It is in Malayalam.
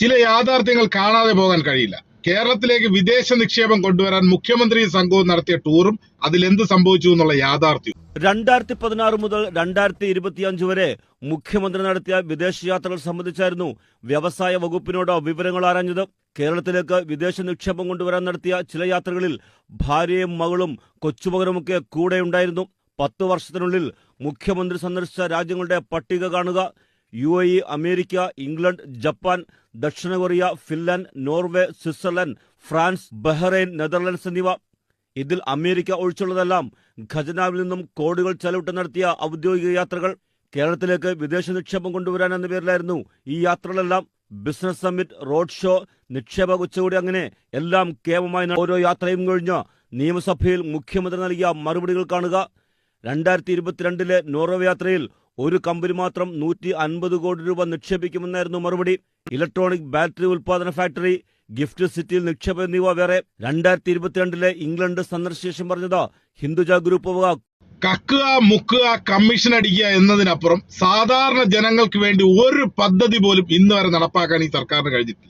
ചില യാഥാർത്ഥ്യങ്ങൾ കാണാതെ പോകാൻ കഴിയില്ല. കേരളത്തിലേക്ക് വിദേശ നിക്ഷേപം കൊണ്ടുവരാൻ മുഖ്യമന്ത്രി സംഘവും നടത്തിയ ടൂറും അതിൽ അതിലെന്ത് സംഭവിച്ചു എന്നുള്ള യാഥാർത്ഥ്യവും. രണ്ടായിരത്തി പതിനാറ് മുതൽ രണ്ടായിരത്തി ഇരുപത്തിയഞ്ച് വരെ മുഖ്യമന്ത്രി നടത്തിയ വിദേശ യാത്രകൾ സംബന്ധിച്ചായിരുന്നു വ്യവസായ വകുപ്പിനോട് വിവരങ്ങൾ ആരാഞ്ഞത്. കേരളത്തിലേക്ക് വിദേശ നിക്ഷേപം കൊണ്ടുവരാൻ നടത്തിയ ചില യാത്രകളിൽ ഭാര്യയും മകളും കൊച്ചുമകനുമൊക്കെ കൂടെയുണ്ടായിരുന്നു. പത്തു വർഷത്തിനുള്ളിൽ മുഖ്യമന്ത്രി സന്ദർശിച്ച രാജ്യങ്ങളുടെ പട്ടിക കാണുക U A E America England Japan ദക്ഷിണ Korea Finland Norway Switzerland France Bahrain Netherlands എന്നിവ. ഇതിൽ അമേരിക്ക ഒഴിച്ചുള്ളതെല്ലാം ഖജനാവിൽ നിന്നും കോടികൾ ചെലവിട്ട് നടത്തിയ ഔദ്യോഗിക യാത്രകൾ. കേരളത്തിലേക്ക് വിദേശ നിക്ഷേപം കൊണ്ടുവരാൻ എന്ന പേരിലായിരുന്നു ഈ യാത്രകളെല്ലാം. ബിസിനസ് സമ്മിറ്റ് റോഡ് ഷോ നിക്ഷേപ ഉച്ചകോടി അങ്ങനെ എല്ലാം കേവമായി ഓരോ യാത്രയും കഴിഞ്ഞ് നിയമസഭയിൽ മുഖ്യമന്ത്രി നൽകിയ മറുപടികൾ കാണുക. രണ്ടായിരത്തി ഇരുപത്തിരണ്ടിലെ നോർവേ യാത്രയിൽ ഒരു കമ്പനി മാത്രം നൂറ്റി അൻപത് കോടി രൂപ നിക്ഷേപിക്കുമെന്നായിരുന്നു മറുപടി. ഇലക്ട്രോണിക് ബാറ്ററി ഉൽപാദന ഫാക്ടറി ഗിഫ്റ്റ് സിറ്റിയിൽ നിക്ഷേപം എന്നിവ വേറെ. രണ്ടായിരത്തി ഇരുപത്തിരണ്ടിലെ ഇംഗ്ലണ്ട് സന്ദർശന ശേഷം പറഞ്ഞത് ഹിന്ദുജ ഗ്രൂപ്പ് കക്കുക മുക്കുക കമ്മീഷൻ അടിക്കുക എന്നതിനപ്പുറം സാധാരണ ജനങ്ങൾക്ക് വേണ്ടി ഒരു പദ്ധതി പോലും ഇന്ന് വരെ നടപ്പാക്കാൻ ഈ സർക്കാരിന് കഴിഞ്ഞിട്ടില്ല.